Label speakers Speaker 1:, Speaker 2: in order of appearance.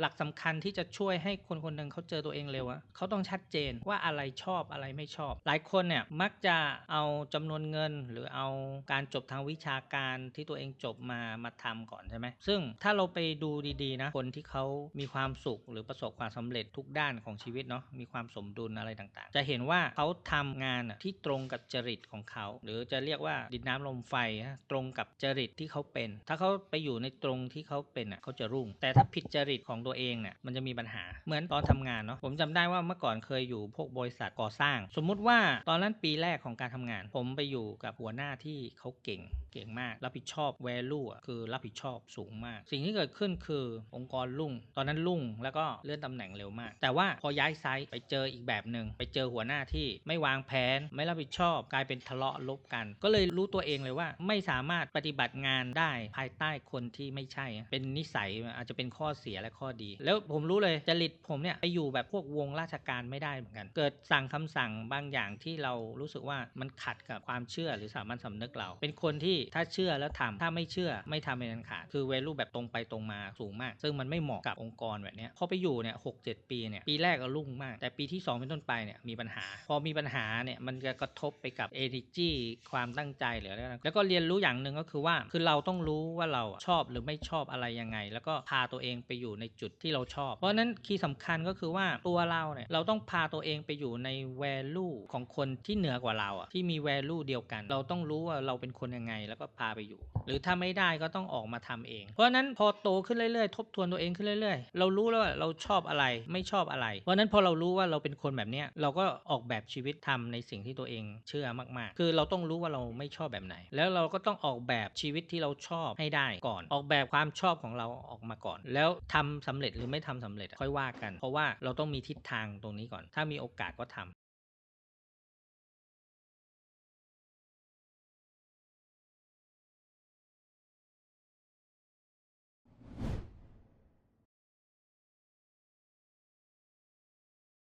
Speaker 1: หลักสำคัญที่จะช่วยให้คนคนหนึ่งเขาเจอตัวเองเร็วอะเขาต้องชัดเจนว่าอะไรชอบอะไรไม่ชอบ หลายคนเนี่ยมักจะเอาจำนวนเงิน หรือเอาการจบทางวิชาการที่ตัวเองจบมามาทำก่อนใช่ไหมซึ่งถ้าเราไปดูดีๆนะคนที่เขามีความสุขหรือประสบความสำเร็จทุกด้านของชีวิตเนาะมีความสมดุลอะไรต่างๆ จะเห็นว่าเขาทำงานอะที่ตรงกับจริตของเขา หรือจะเรียกว่าดินน้ำลมไฟนะตรงกับจริตที่เขาเป็น ถ้าเขาไปอยู่ในตรงที่เขาเป็นอะเขาจะรุ่ง แต่ถ้าผิดจริตของตัวเองเนี่ยมันจะมีปัญหาเหมือนตอนทำงานเนาะผมจำได้ว่าเมื่อก่อนเคยอยู่พวกบริษัทก่อสร้าง สมมุติว่าตอนนั้นปีแรกของการทำงาน ผมไปอยู่กับหัวหน้าที่เขาเก่งเก่งมาก รับผิดชอบ value อะคือรับผิดชอบสูงมาก สิ่งที่เกิดขึ้นคือองค์กรรุ่ง ตอนนั้นรุ่งแล้วก็เลื่อนตำแหน่งเร็วมาก แต่ว่าพอย้ายไซต์ไปเจออีกแบบหนึ่งไปเจอหัวหน้าที่ไม่วางแผน ไม่รับผิดชอบ กลายเป็นทะเลาะลบกัน ก็เลยรู้ตัวเองเลยว่า ไม่สามารถปฏิบัติงานได้ภายใต้คนที่ไม่ใช่ เป็นนิสัยอาจจะเป็นข้อเสียและข้อดี แล้วผมรู้เลยจริตผมเนี่ยไปอยู่แบบพวกวงราชการไม่ได้เหมือนกัน เกิดสั่งคำสั่งบางอย่างที่เรารู้สึกว่ามันขัดกับความเชื่อหรือสามัญสำนึกเรา เป็นคนที่ถ้าเชื่อแล้วทำถ้าไม่เชื่อไม่ทำเป็นอันขาดคือเวลูแบบตรงไปตรงมาสูงมาก ซึ่งมันไม่เหมาะกับองค์กรแบบนี้พอไปอยู่เนี่ยหกเจ็ดปีเนี่ยปีแรกก็รุ่งมาก แต่ปีที่ 2 เป็นต้นไปเนี่ยมีปัญหา พอมีปัญหาเนี่ยมันจะกระทบไปกับ energy ความตั้งใจหรืออะไรต่าแล้วก็เรียนรู้อย่างหนึ่งก็คือว่าคือเราต้องรู้ว่าเราชอบหรือไม่ชอบอะไรยังไง แล้วก็พาตัวเองไปอยู่ในจุดที่เราชอบ เพราะฉะนั้นคีย์สำคัญก็คือว่าตัวเราเนี่ยเราต้องพาตัวเองไปอยู่ใน value ของคนที่เหนือกว่าเราอะที่มี value เดียวกัน เราต้องรู้ว่าเราเป็นคนยังไงแล้วก็พาไปอยู่ หรือถ้าไม่ได้ก็ต้องออกมาทำเอง เพราะฉะนั้นพอโตขึ้นเรื่อยๆ ทบทวนตัวเองขึ้นเรื่อยๆ เรารู้แล้วว่าเราชอบอะไรไม่ชอบอะไร เพราะนั้นพอเรารู้ว่าเราเป็นคนแบบเนี้ยเราก็ออกแบบชีวิตทำในสิ่งที่ตัวเองเชื่อมากๆ คือเราต้องรู้ว่าเราไม่ชอบแบบไหน แล้วเราก็ต้องออกแบบชีวิตที่เราชอบให้ได้ก่อน ออกแบบความชอบของเราออกมาก่อน แล้วทำสำเร็จหรือไม่ทำสำเร็จค่อยว่ากัน เพราะว่าเราต้องมีทิศทางตรงนี้ก่อน ถ้ามีโอกาสก็ทำ